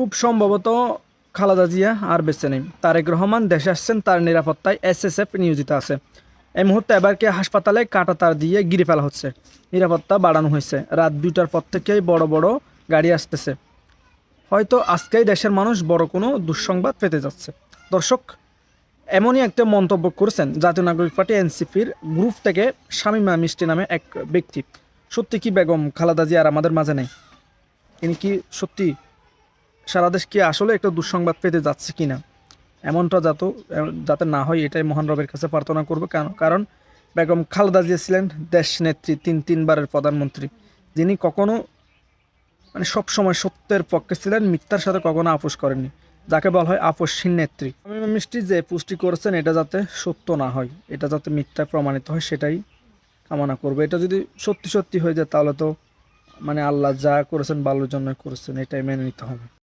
খুব সম্ভবত খালাদা জিয়া আর বেঁচে নেই। তারেক রহমান দেশে আসছেন, তার নিরাপত্তায় এসএসএফ নিয়োজিত আছে। এই মুহূর্তে এবারকে হাসপাতালে কাটা তার দিয়ে গিরে ফেলা হচ্ছে। নিরাপত্তা বাড়ানো হয়েছে। রাত দুটার পর থেকেই বড় বড় গাড়ি আসতেছে। হয়তো আজকেই দেশের মানুষ বড় কোনো দুঃসংবাদ পেতে যাচ্ছে। দর্শক, এমনই একটা মন্তব্য করেছেন জাতীয় নাগরিক পার্টি এনসিপির গ্রুপ থেকে শামীমা মিষ্টি নামে এক ব্যক্তি। সত্যি কি বেগম খালাদা জিয়া আর আমাদের মাঝে নেই? ইনি কি সত্যি সারা দেশ কি আসলে একটা দুঃসংবাদ পেতে যাচ্ছে কি না এমনটা যাতে যাতে না হয় এটাই মহান রবের কাছে প্রার্থনা করবে। কারণ বেগম খালেদা জিয়া ছিলেন দেশ নেত্রী, তিন, তিনবারের প্রধানমন্ত্রী। যিনি কখনো মানে সবসময় সত্যের পক্ষে ছিলেন, মিথ্যার সাথে কখনো আপোষ করেননি। যাকে বলা হয় আপোষহীন নেত্রী। শামীমা মিষ্টি যে পুষ্টি করেছেন, এটা যাতে সত্য না হয়, এটা যাতে মিথ্যা প্রমাণিত হয়, সেটাই কামনা করব। এটা যদি সত্যি সত্যি হয়ে যায়, তাহলে তো মানে আল্লাহ যা করেছেন, ভালোর জন্য করেছেন, এটাই মেনে নিতে হবে।